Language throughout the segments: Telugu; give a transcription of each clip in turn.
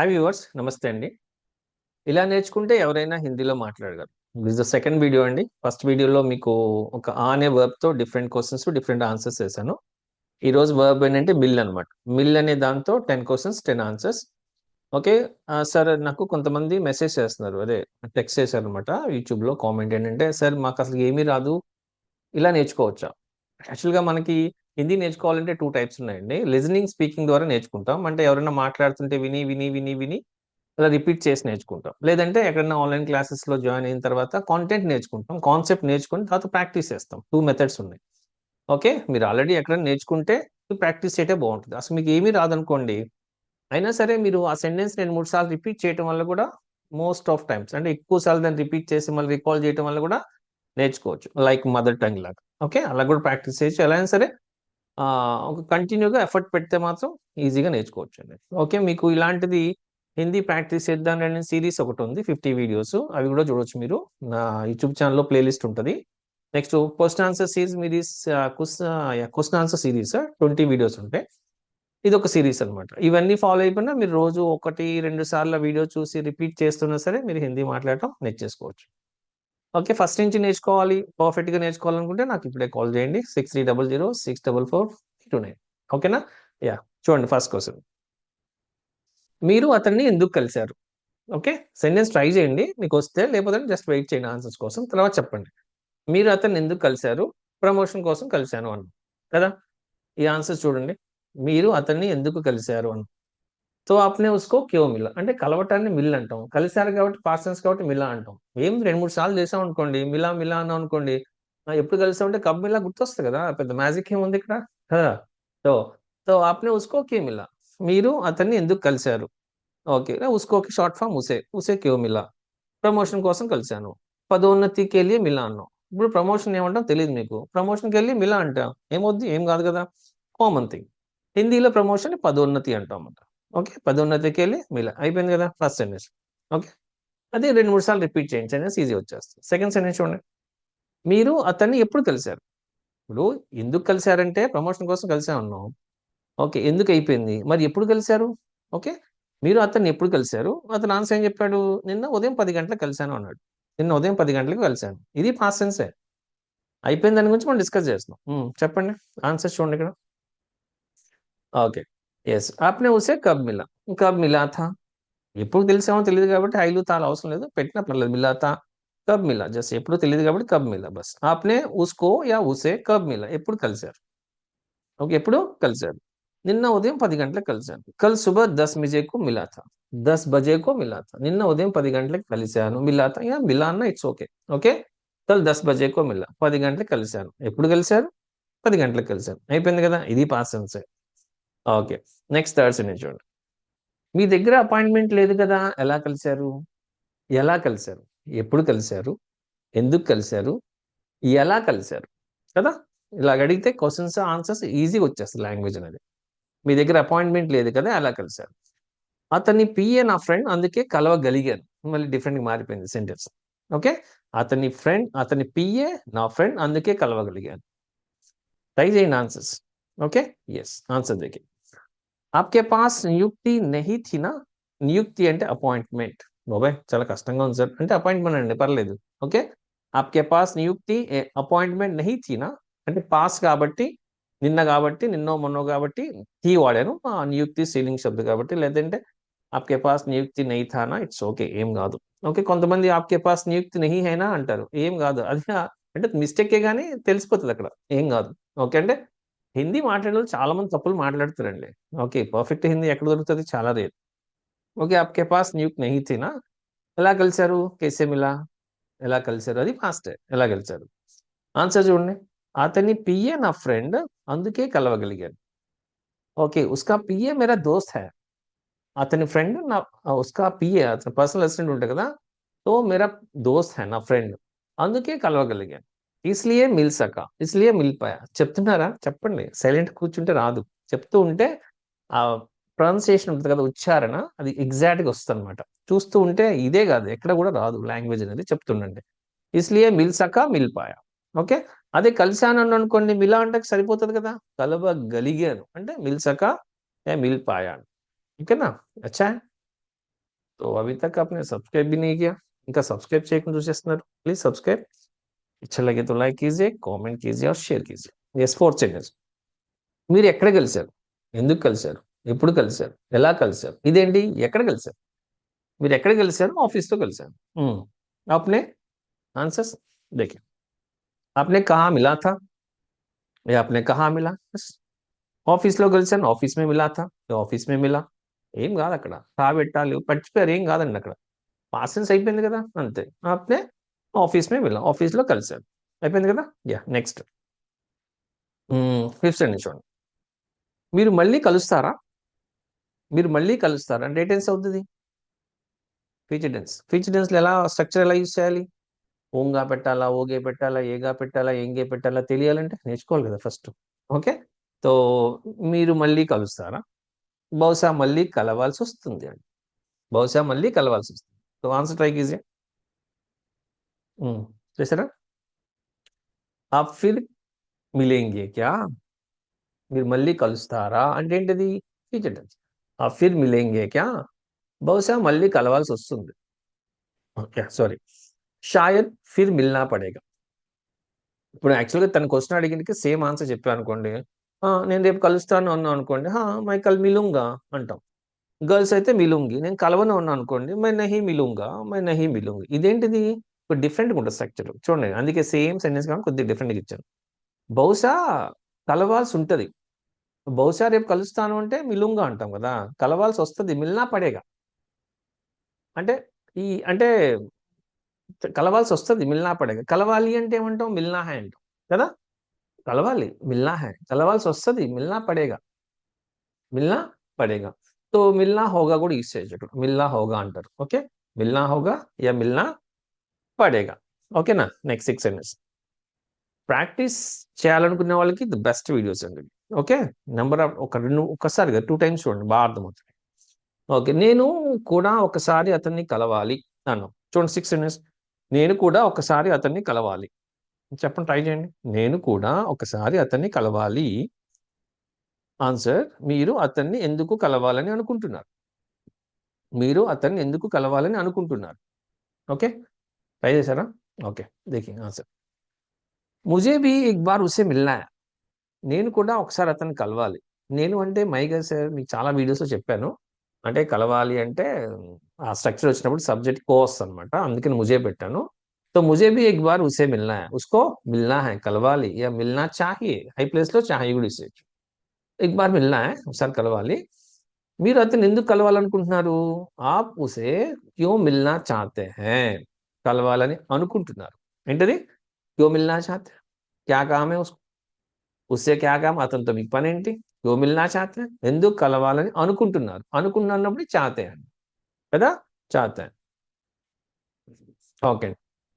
హాయ్ వ్యూవర్స్ నమస్తే అండి. ఇలా నేర్చుకుంటే ఎవరైనా హిందీలో మాట్లాడగలరు. దిస్ ద సెకండ్ వీడియో అండి. ఫస్ట్ వీడియోలో మీకు ఒక ఆ అనే వర్బ్తో డిఫరెంట్ క్వశ్చన్స్ డిఫరెంట్ ఆన్సర్స్ వేసాను ఈరోజు వర్బ్ ఏంటంటే మిల్ అనమాట మిల్ అనే దాంతో ten questions ten answers okay sir నాకు కొంతమంది మెసేజ్ చేస్తున్నారు. అదే టెక్స్ట్ చేశారు అనమాట యూట్యూబ్లో కామెంట్ ఏంటంటే సార్ మాకు అసలు ఏమీ రాదు. ఇలా నేర్చుకోవచ్చా? యాక్చువల్గా మనకి హిందీ నేర్చుకోవాలంటే టూ టైప్స్ ఉన్నాయండి. లిజనింగ్ స్పీకింగ్ ద్వారా నేర్చుకుంటాం. అంటే ఎవరైనా మాట్లాడుతుంటే విని విని విని విని అలా రిపీట్ చేసి నేర్చుకుంటాం. లేదంటే ఎక్కడైనా ఆన్లైన్ క్లాసెస్లో జాయిన్ అయిన తర్వాత కాంటెంట్ నేర్చుకుంటాం. కాన్సెప్ట్ నేర్చుకుని తర్వాత ప్రాక్టీస్ చేస్తాం. టూ మెథడ్స్ ఉన్నాయి. ఓకే? మీరు ఆల్రెడీ ఎక్కడైనా నేర్చుకుంటే ప్రాక్టీస్ చేయటే బాగుంటుంది. అసలు మీకు ఏమీ రాదనుకోండి అయినా సరే మీరు ఆ సెంటెన్స్ రెండు మూడు సార్లు రిపీట్ చేయడం వల్ల కూడా మోస్ట్ ఆఫ్ టైమ్స్ అంటే ఎక్కువ సార్లు దాన్ని రిపీట్ చేసి మళ్ళీ రికాల్ చేయడం వల్ల కూడా నేర్చుకోవచ్చు. లైక్ మదర్ టంగ్ లాగా. ఓకే? అలా కూడా ప్రాక్టీస్ చేయొచ్చు. ఎలా అయినా సరే ఒక కంటిన్యూగా ఎఫర్ట్ పెడితే మాత్రం ఈజీగా నేర్చుకోవచ్చు అండి ఓకే మీకు ఇలాంటిది హిందీ ప్రాక్టీస్ చేద్దాం అనే సిరీస్ ఒకటి ఉంది ఫిఫ్టీ వీడియోస్ అవి కూడా చూడొచ్చు మీరు. నా యూట్యూబ్ ఛానల్లో ప్లేలిస్ట్ ఉంటుంది. నెక్స్ట్ క్వశ్చన్ ఆన్సర్ సిరీస్ మీది question answer series twenty videos ఉంటాయి. ఇది ఒక సిరీస్ అనమాట ఇవన్నీ ఫాలో అయిపోయినా మీరు రోజు ఒకటి రెండు సార్లు వీడియో చూసి రిపీట్ చేస్తున్నా సరే మీరు హిందీ మాట్లాడటం నేర్చేసుకోవచ్చు ఓకే ఫస్ట్ నుంచి నేర్చుకోవాలి పర్ఫెక్ట్గా నేర్చుకోవాలనుకుంటే నాకు ఇప్పుడే కాల్ చేయండి. Six three double zero six double four two nine. ఓకేనా? యా చూడండి ఫస్ట్ క్వశ్చన్. మీరు అతన్ని ఎందుకు కలిశారు? ఓకే సెంటెన్స్ ట్రై చేయండి. మీకు వస్తే లేకపోతే జస్ట్ వెయిట్ చేయండి ఆన్సర్స్ కోసం. తర్వాత చెప్పండి. మీరు అతన్ని ఎందుకు కలిశారు? ప్రమోషన్ కోసం కలిశాను అన్న. కదా? ఈ ఆన్సర్స్ చూడండి. మీరు అతన్ని ఎందుకు కలిశారు అన్న. సో ఆప్నే ఉస్కో క్యో మిల్లా అంటే కలవటాన్ని మిల్ అంటాం. కలిశారు కాబట్టి పార్సన్స్ కాబట్టి మిలా అంటాం. ఏం రెండు మూడు సార్లు చేసాం అనుకోండి మిలా మిలా అన్నాం అనుకోండి ఎప్పుడు కలిసామంటే కబ్ మిల్లా గుర్తొస్తుంది కదా పెద్ద మ్యాజిక్ ఏముంది ఇక్కడ? సో సో ఆప్నే ఉస్కో క్యో మిల్లా. మీరు అతన్ని ఎందుకు కలిశారు? ఓకే ఉస్కోకి షార్ట్ ఫామ్ ఉసే ఉసే క్యో మిల్లా. ప్రమోషన్ కోసం కలిశాను. పదోన్నతికి వెళ్ళి మిలా అన్నాం. ఇప్పుడు ప్రమోషన్ ఏమంటాం తెలియదు మీకు. ప్రమోషన్కి వెళ్ళి మిలా అంటాం. ఏమొద్ది? ఏం కాదు కదా? Common thing. హిందీలో ప్రమోషన్ పదోన్నతి అంటాం అన్నమాట. ఓకే పదోన్నతికి వెళ్ళి మిలా అయిపోయింది కదా ఫస్ట్ సెంటెన్స్ ఓకే అదే రెండు మూడు సార్లు రిపీట్ చేయండి సెంటెన్స్ ఈజీ వచ్చేస్తుంది. సెకండ్ సెంటెన్స్ చూడండి. మీరు అతన్ని ఎప్పుడు కలిశారు? ఇప్పుడు ఎందుకు కలిశారంటే ప్రమోషన్ కోసం కలిసే ఉన్నాం. ఓకే ఎందుకు అయిపోయింది? మరి ఎప్పుడు కలిశారు? ఓకే మీరు అతన్ని ఎప్పుడు కలిశారు? అతను ఆన్సర్ ఏం చెప్పాడు? నిన్న ఉదయం పది గంటలకు కలిశాను అన్నాడు. నిన్న ఉదయం పది గంటలకు కలిశాను. ఇది పాస్ట్ సెన్సే అయిపోయిన దాని గురించి మనం డిస్కస్ చేస్తున్నాం. చెప్పండి. ఆన్సర్ చూడండి ఇక్కడ. ఓకే. ఎస్ ఆప్నే ఉసే కబ్ మిలా కబ్ మిలా థా ఎప్పుడు తెలిసామో తెలియదు కాబట్టి ఐలు తాలు అవసరం లేదు పెట్టినా పర్లేదు మిలా తా కబ్ మిలా జస్ట్ ఎప్పుడు తెలియదు కాబట్టి కబ్ మిలా బస్ ఆప్నే ఉస్కో యా ఉసే కబ్ మిలా ఎప్పుడు కలిశారు ఓకే ఎప్పుడు కలిశారు నిన్న ఉదయం పది గంటలకు కలిశాను కల్ సుబహ దస్ మిజేకు మిలా థా దస్ బజేకో మిలా థా నిన్న ఉదయం పది గంటలకు కలిశాను మిలా థా యా మిలా అన్న ఇట్స్ ఓకే ఓకే కల్ దస్ బజేకో మిలా పది గంటలకు కలిశాను ఎప్పుడు కలిశారు పది గంటలకు కలిశాను అయిపోయింది కదా ఇది past tense okay. Next third sentence చూడండి. మీ దగ్గర అపాయింట్మెంట్ లేదు కదా ఎలా కలిశారు? ఎలా కలిశారు? ఎప్పుడు కలిశారు? ఎందుకు కలిశారు? ఎలా కలిశారు? కదా? ఇలా అడిగితే క్వశ్చన్స్ ఆన్సర్స్ ఈజీగా వచ్చేస్తుంది లాంగ్వేజ్ అనేది. మీ దగ్గర అపాయింట్మెంట్ లేదు కదా ఎలా కలిశారు? అతని పిఏ నా ఫ్రెండ్ అందుకే కలవగలిగాను. మళ్ళీ డిఫరెంట్గా మారిపోయింది సెంటెన్స్ ఓకే? అతని ఫ్రెండ్ అతని పిఏ నా ఫ్రెండ్ అందుకే కలవగలిగాను. ట్రై చేయండి ఆన్సర్స్ ఓకే ఎస్ ఆన్సర్ देखिए आपके पास నియుక్తి నహి థీ నా నియుక్తి అంటే అపాయింట్మెంట్ బాబాయ్ చాలా కష్టంగా ఉంది సార్ అంటే అపాయింట్మెంట్ అండి పర్లేదు ఓకే ఆప్కే పాస్ నియుక్తి అపాయింట్మెంట్ నహి థీ నా అంటే పాస్ కాబట్టి నిన్న కాబట్టి నిన్నో మొన్నో కాబట్టి థీ వాడాను ఆ నియుక్తి సీలింగ్ శబ్దం కాబట్టి లేదంటే ఆప్కే పాస్ నియుక్తి నహి థానా ఇట్స్ ఓకే ఏం కాదు ఓకే కొంతమంది ఆప్కే పాస్ నియుక్తి నహి హైనా అంటారు ఏం కాదు అది అంటే మిస్టేకే కానీ తెలిసిపోతుంది అక్కడ ఏం కాదు ఓకే అంటే హిందీ మాట్లాడే చాలా మంది తప్పులు మాట్లాడుతారండి. ఓకే పర్ఫెక్ట్ హిందీ ఎక్కడ దొరుకుతుంది? చాలా రేర్. ఓకే ఆప్కే పాస్ న్యూక్ నెహితేనా థీనా ఎలా కలిశారు? కేసేమిలా ఎలా కలిశారు? అది ఫాస్ట్ ఎలా కలిశారు? ఆన్సర్ చూడండి. అతని పిఏ నా ఫ్రెండ్ అందుకే కలవగలిగాను. ఓకే ఉస్కా పిఏ మేరా దోస్త్ హై? అతని ఫ్రెండ్ నా ఉస్కా పిఏ అతని పర్సనల్ అసిస్టెంట్ ఉంటాయి కదా? సో మేరా దోస్త్ హై నా ఫ్రెండ్ అందుకే కలవగలిగాను. ఇస్లియే మిల్ సకా ఇస్లియే మిల్ పాయా చెప్తున్నారా చెప్పండి సైలెంట్ కూర్చుంటే రాదు చెప్తూ ఉంటే ఆ ప్రొనౌన్సియేషన్ ఉంటుంది కదా ఉచ్చారణ అది ఎగ్జాక్ట్గా వస్తుంది అనమాట చూస్తూ ఉంటే ఇదే కాదు ఎక్కడ కూడా రాదు లాంగ్వేజ్ అనేది చెప్తుండండి ఇస్లియే mill Saka mill paya okay అదే కలిశాను అనుకోండి మిలా అంటే సరిపోతుంది కదా కలవగలిగాను అంటే మిల్ సకా మిల్ పాయా ఓకేనా అచ్చా तो अभी तक आपने सब्सक्राइब भी नहीं किया ఇంకా సబ్స్క్రైబ్ చేయకుండా చూసేస్తున్నారు ప్లీజ్ సబ్స్క్రైబ్ अच्छा लगे तो लाइक कीजिए కామెంట్ कीजिए और షేర్ कीजिए ఎస్ ఫోర్ ఛానల్స్ మీరు ఎక్కడ కలిశారు ఎందుకు కలిశారు ఎప్పుడు కలిశారు ఎలా కలిశారు ఇదేంటి ఎక్కడ కలిశారు మీరు ఎక్కడ కలిశారు ఆఫీస్లో కలిశారు हम्म, आपने आंसर्स देखिए आपने कहाँ मिला था या आपने कहाँ मिला बस ఆఫీస్లో కలిసాను ఆఫీస్ మే మిలా థా ఆఫీస్ మే మిలా ఏం కాదు అక్కడ తా పెట్టాలి పచ్చిపోయారు ఏం కాదండి అక్కడ పాసెన్స్ అయిపోయింది కదా అంతే ఆప్నే ఆఫీస్ మే మిలా ఆఫీస్లో కలిసారు అయిపోయింది కదా? యా నెక్స్ట్ ఫిఫ్త్ అండి చూడండి. మీరు మళ్ళీ కలుస్తారా? మీరు మళ్ళీ కలుస్తారా? అంటే టెన్స్ అవుతుంది. ఫ్యూచర్ టెన్స్ ఫ్యూచర్ టెన్స్లో ఎలా స్ట్రక్చర్ ఎలా యూజ్ చేయాలి? ఓంగా పెట్టాలా ఓగే పెట్టాలా ఏగా పెట్టాలా ఏంగే పెట్టాలా తెలియాలంటే నేర్చుకోవాలి కదా ఫస్ట్ ఓకే సో మీరు మళ్ళీ కలుస్తారా? బహుశా మళ్ళీ కలవాల్సి వస్తుంది అండి. బహుశా మళ్ళీ కలవాల్సి వస్తుంది. సో ఆన్సర్ ట్రై కీజియే చేశారా ఆ ఫిర్ మిలేంగే క్యా మీరు మళ్ళీ కలుస్తారా అంటే ఏంటిది? ఫ్యూచర్ టెన్స్ ఆ ఫిర్ మిలేంగే క్యా బహుశా మళ్ళీ కలవాల్సి వస్తుంది. Okay sorry షాయద్ Phir మిల్నా పడేగా. ఇప్పుడు యాక్చువల్గా తన క్వశ్చన్ అడిగినకి సేమ్ ఆన్సర్ చెప్పాను అనుకోండి. నేను రేపు కలుస్తాను అన్నా అనుకోండి. హా మై కల్ మిలుంగా అంటాం. గర్ల్స్ అయితే మిలుంగి నేను కలవను అన్నా అనుకోండి. మై నహి మిలుంగా మై నహి మిలుంగి. ఇదేంటిది? ఇప్పుడు డిఫరెంట్గా ఉంటుంది స్ట్రక్చర్ చూడండి అందుకే సేమ్ సెంటెన్స్ కానీ కొద్దిగా డిఫరెంట్గా ఇచ్చాను. బహుశా కలవాల్సి ఉంటుంది. బహుశా రేపు కలుస్తాను అంటే మిలుంగా అంటాం కదా. కలవాల్సి వస్తుంది మిల్నా పడేగా. అంటే ఈ అంటే కలవాల్సి వస్తుంది మిల్నా పడేగా. కలవాలి అంటే ఏమంటాం? మిల్నా హై అంటాం. కదా? కలవాలి మిల్నా హై. కలవాల్సి వస్తుంది మిల్నా పడేగా. మిల్నా పడేగా. తో మిల్నా హోగా కూడా యూస్ చేయొచ్చు మిల్నా హోగా అంటారు. ఓకే? మిల్నా హోగా యా మిల్నా పడేగా. ఓకేనా? నెక్స్ట్ సిక్స్ ఎంఎస్ ప్రాక్టీస్ చేయాలనుకునే వాళ్ళకి ది బెస్ట్ వీడియోస్ అండి. ఓకే? నెంబర్ ఆఫ్ ఒక రెండు ఒకసారి టూ టైమ్స్ చూడండి బాగా అర్థమవుతుంది. ఓకే నేను కూడా ఒకసారి అతన్ని కలవాలి అన్నాం చూడండి సిక్స్ ఎంఎస్ నేను కూడా ఒకసారి అతన్ని కలవాలి. చెప్పండి ట్రై చేయండి. నేను కూడా ఒకసారి అతన్ని కలవాలి. ఆన్సర్ మీరు అతన్ని ఎందుకు కలవాలని అనుకుంటున్నారు? మీరు అతన్ని ఎందుకు కలవాలని అనుకుంటున్నారు? ఓకే? ట్రై చేశారా ఓకే దేఖి ఆన్సర్ ముజే భీ ఎక్ బార్ ఉసే మిల్నా హై. నేను కూడా ఒకసారి అతన్ని కలవాలి నేను అంటే మైగా సార్ మీకు చాలా వీడియోస్లో చెప్పాను అంటే కలవాలి అంటే ఆ స్ట్రక్చర్ వచ్చినప్పుడు సబ్జెక్ట్ కోస్ అనమాట అందుకని ముజే పెట్టాను तो मुझे भी एक बार उसे मिलना है उसको मिलना है కలవాలి या मिलना चाहिए హై ప్లేస్ లో चाहिए కూడా ఇసేయచ్చు एक बार मिलना है ఒకసారి కలవాలి మీరు అతను ఎందుకు కలవాలనుకుంటున్నారు ఆప్ ఉసే క్యూ మిల్నా చాతే హై కలవాలని అనుకుంటున్నారు. ఏంటది? క్యూ మిల్నా చాతే క్యా కామే హై ఉస్సే క్యా కామ? అతనితో మీకు పని ఏంటి క్యూ మిల్నా ఎందుకు కలవాలని అనుకుంటున్నారు? అనుకున్నప్పుడు చాతే అండి. కదా? చాతే. ఓకే.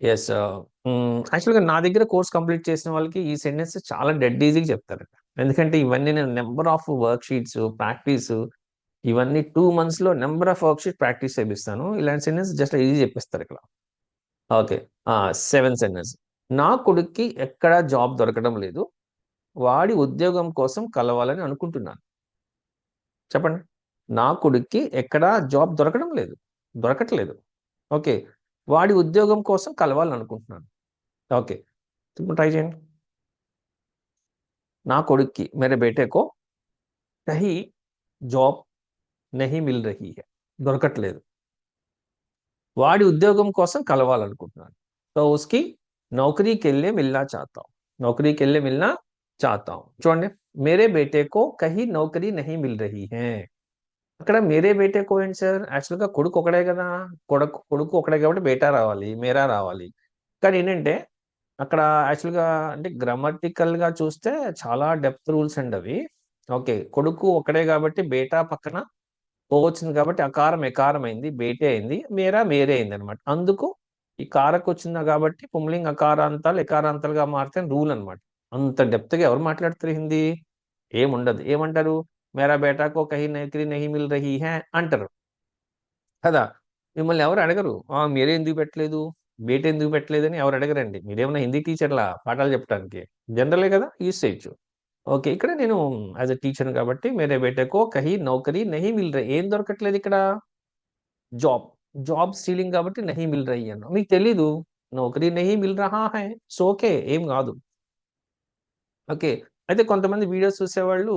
ఎస్ యాక్చువల్గా నా దగ్గర కోర్స్ కంప్లీట్ చేసిన వాళ్ళకి ఈ సెంటెన్స్ చాలా డెడ్ ఈజీగా చెప్తారట. ఎందుకంటే ఇవన్నీ నేను number of worksheets practice ఇవన్నీ టూ మంత్స్లో number of worksheet practice చేపిస్తాను. ఇలాంటి సెంటెన్స్ జస్ట్ ఈజీ చెప్పిస్తారు ఇక్కడ. ఓకే. Seven sentence. నా కొడుక్కి ఎక్కడా జాబ్ దొరకడం లేదు. వాడి ఉద్యోగం కోసం కలవాలని అనుకుంటున్నాను. చెప్పండి. నా కొడుక్కి ఎక్కడా జాబ్ దొరకడం లేదు. దొరకట్లేదు. ఓకే. వాడి ఉద్యోగం కోసం కలవాలని అనుకుంటున్నాను. ఓకే. ట్రై చేయండి. నా కొడుక్కి మేరే బేటేకో కహీ జాబ్ నహి మిల్ రహీ హై. దొరకట్లేదు. వాడి ఉద్యోగం కోసం కలవాలనుకుంటున్నాను సో ఉస్కి నౌకరీకి వెళ్ళే మిల్నా చాతాం నౌకరీకి వెళ్ళే మిల్నా చాతాం చూడండి మేరే బేటేకో కహీ నౌకరీ నహీ మిల్ రహీ హే. అక్కడ మేరే బేటేకో ఏంటి సార్? యాక్చువల్గా కొడుకు ఒకడే కదా. కొడుకు కొడుకు ఒకడే కాబట్టి బేటా రావాలి మేరా రావాలి. కానీ ఏంటంటే అక్కడ యాక్చువల్గా అంటే గ్రామటికల్గా చూస్తే చాలా డెప్త్ రూల్స్ అండి అవి. ఓకే కొడుకు ఒకడే కాబట్టి బేటా పక్కన పోవచ్చింది వచ్చింది కాబట్టి అకారం ఎకారం అయింది బేటే అయింది మేరా మేరే అయింది అనమాట అందుకు ఈ కారకు వచ్చింది కాబట్టి పుంలింగ్ అకారాంతాలు ఎకారాంతాలుగా మారితే రూల్ అనమాట అంత డెప్త్గా ఎవరు మాట్లాడతారు హిందీ? ఏముండదు. ఏమంటారు? మేరా బేటాకో కహి నైత్రి నహి మిల్ రహీ హే అంటారు. కదా? మిమ్మల్ని ఎవరు అడగరు. ఆ మీరే ఎందుకు పెట్టలేదు? బేట ఎందుకు పెట్టలేదని ఎవరు అడగరండి. మీరేమైనా హిందీ టీచర్లా? పాఠాలు చెప్పడానికి జనరలే కదా యూజ్ చేయొచ్చు ఓకే. ఇక్కడ నేను యాజ్ అ టీచర్ కాబట్టి మేరే బేటకో కహీ నౌకరీ నహీ మిల్ రహీ ఏం దొరకట్లేదు ఇక్కడ? జాబ్. జాబ్ స్టీలింగ్ కాబట్టి నహీ మిల్ రహీ అన్న మీకు తెలీదు? నౌకరీ నహీ మిల్ రహా హై. సోకే ఏం కాదు. ఓకే. అయితే కొంతమంది వీడియోస్ చూసేవాళ్ళు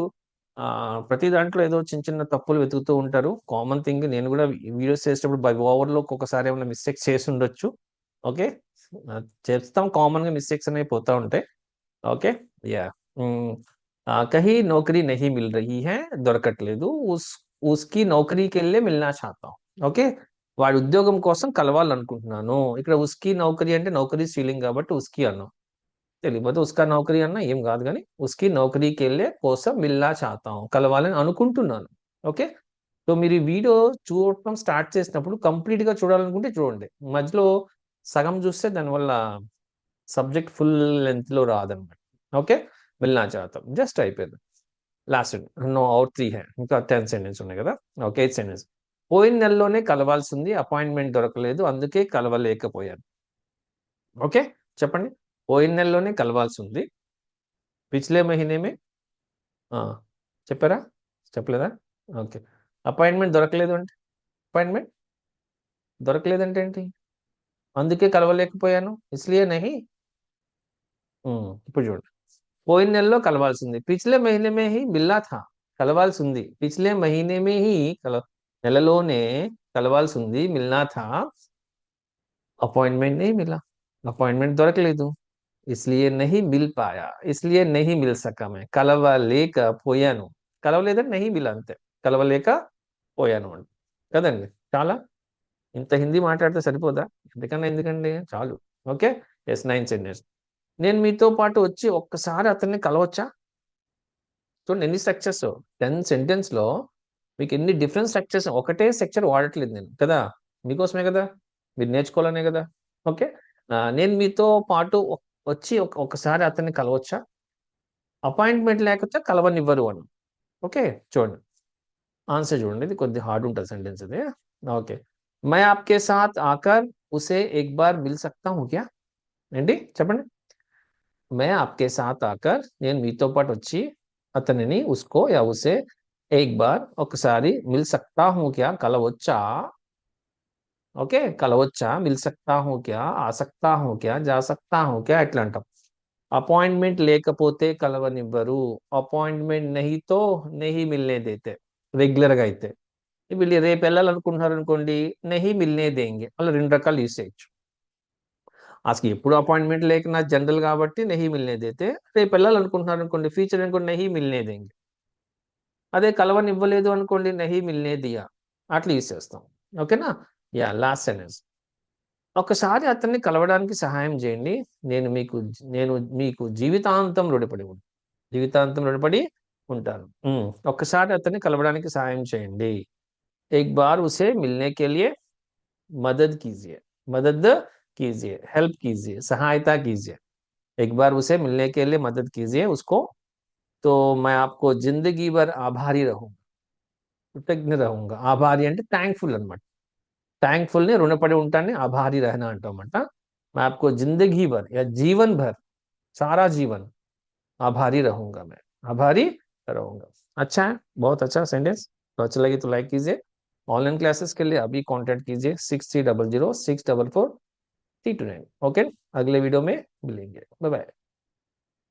ప్రతి దాంట్లో ఏదో చిన్న చిన్న తప్పులు వెతుకుతూ ఉంటారు. కామన్ థింగ్ నేను కూడా వీడియోస్ చేసేటప్పుడు బై ఓవర్లో ఒక్కొక్కసారి ఏమైనా మిస్టేక్స్ చేసి ఉండొచ్చు. ఓకే. చేస్తాం. కామన్గా మిస్టేక్స్ అనేవి పోతా ఉంటాయి. ఓకే. యా. కహీ నౌకరీ నహీ మిల్ రహీ హై దొరకట్లేదు ఉస్ ఉస్కి నౌకరీకి వెళ్ళే మిల్నా చాతాం ఓకే వాడి ఉద్యోగం కోసం కలవాలనుకుంటున్నాను ఇక్కడ ఉస్కి నౌకరీ అంటే నౌకరీ సీలింగ్ కాబట్టి ఉస్కి అన్నాం తెలియకపోతే ఉస్కా నౌకరీ అన్నా ఏం కాదు కానీ ఉస్కి నౌకరీకి వెళ్ళే కోసం మిల్లా చాతాం కలవాలని అనుకుంటున్నాను ఓకే సో మీరు ఈ వీడియో చూడటం స్టార్ట్ చేసినప్పుడు కంప్లీట్గా చూడాలనుకుంటే చూడండి మధ్యలో సగం చూస్తే దానివల్ల సబ్జెక్ట్ ఫుల్ లెంత్లో లో రాదన్నమాట ఓకే మిల్నా జాతం జస్ట్ అయిపోయింది last no out three hand ఇంకా టెన్ సెంటెన్స్ ఉన్నాయి కదా ఓకే ఎయిట్ సెంటెన్స్ పోయిన నెలలోనే కలవాల్సింది అపాయింట్మెంట్ దొరకలేదు అందుకే కలవలేకపోయాను. ఓకే చెప్పండి. పోయిన నెలలోనే కలవాల్సి ఉంది పిచ్లే మహినేమే? చెప్పారా? చెప్పలేదా? ఓకే అపాయింట్మెంట్ దొరకలేదు అంటే? అపాయింట్మెంట్ దొరకలేదంటే ఏంటి? అందుకే కలవలేకపోయాను? ఇస్లియే నహి hmm, ఇప్పుడు చూడండి. పోయిన నెలలో కలవాల్సింది. పిచ్లే మహిళమే హి మిల్లా థా. కలవాల్సింది. పిచ్లే మహిళమే హి కల నెలలోనే కలవాల్సింది మిల్నా థా. అపాయింట్మెంట్ నహి మిలా అపాయింట్మెంట్ దొరకలేదు. ఇస్లియే నహి మిల్ పాయా. ఇస్లియే నహి మిల్ సకా మే. కలవలేక పోయాను. కలవలేదని నహి మిల్ అంతే. కలవలేక పోయాను అండి. కదండి? చాలా? ఇంత హిందీ మాట్లాడితే సరిపోదా? ఎందుకన్నా ఎందుకండి? చాలు. ఓకే? Yes nine sentence. నేను మీతో పాటు వచ్చి ఒక్కసారి అతన్ని కలవచ్చా? చూడండి ఎన్ని స్ట్రక్చర్స్ టెన్ సెంటెన్స్లో మీకు ఎన్ని డిఫరెంట్ స్ట్రక్చర్స్ ఒకటే స్ట్రక్చర్ వాడట్లేదు నేను కదా? మీకోసమే కదా? మీరు నేర్చుకోవాలనే కదా? ఓకే. నేను మీతో పాటు వచ్చి ఒక్కసారి అతన్ని కలవచ్చా? అపాయింట్మెంట్ లేకపోతే కలవనివ్వరు అని. ఓకే చూడండి. ఆన్సర్ చూడండి ఇది కొద్దిగా హార్డ్ ఉంటుంది సెంటెన్స్ ఇది ఓకే. మై ఆప్కే సాత్ ఆకర్ ఉసే ఎక్ బార్ మిల్ సక్తా ఓకే ఏంటి? చెప్పండి. मैं आपके साथ आकर నేను మీతో పాటు వచ్చి అతనిని ఉస్కో యా ఉసే एक बार ఒకసారి మిల్ సక్తా హూ క్యా కలవచ్చా ఓకే కలవచ్చా మిల్ సక్తా హూ క్యా ఆ సక్తా హూ క్యా జా సక్తా హూ క్యా ఎట్లా అంటాం అపాయింట్మెంట్ లేకపోతే కలవనివ్వరు అపాయింట్మెంట్ నహితో నహి మిల్నే దేతే రెగ్యులర్ గా అయితే వీళ్ళు రేపు వెళ్ళాలనుకుంటున్నారు అనుకోండి నహి మిల్నే దేంగే అలా రెండు రకాలు యూస్ చేయొచ్చు అసలు ఎప్పుడు అపాయింట్మెంట్ లేకున్నా జనరల్ కాబట్టి నెహి మిల్నేదైతే రేపు వెళ్ళాలనుకుంటున్నారు అనుకోండి ఫ్యూచర్ అనుకోండి నెహి మిల్నేదేంగి అదే కలవని ఇవ్వలేదు అనుకోండి నెహి మిల్నేదియా అట్లా యూస్ చేస్తాం ఓకేనా? యా లాస్ట్ సెనెన్స్ ఒకసారి అతన్ని కలవడానికి సహాయం చేయండి. నేను మీకు నేను మీకు జీవితాంతం రుణపడి జీవితాంతం రుడిపడి ఉంటాను. ఒక్కసారి అతన్ని కలవడానికి సహాయం చేయండి. ఎక్ బార్ ఉసే మిల్నే కెలియే మదద్ కీజియే మదద్ कीजिए हेल्प कीजिए सहायता कीजिए एक बार उसे मिलने के लिए मदद कीजिए उसको तो मैं आपको जिंदगी भर आभारी रहूंगा కృతజ్ఞ रहूंगा ఆభారి అంటే థ్యాంక్ఫుల్ అనమాట థ్యాంక్ఫుల్ ని రుణపడి ఉంటాన్ని ఆభారి रहना అంటామట मैं आपको जिंदगी भर या जीवन भर सारा जीवन आभारी रहूंगा मैं आभारी रहूंगा अच्छा है बहुत अच्छा सेंटेंस तो अच्छा लगे तो लाइक कीजिए ऑनलाइन क्लासेस के लिए अभी कांटेक्ट कीजिए six three double zero six double four three two nine okay अगले वीडियो में मिलेंगे। Bye bye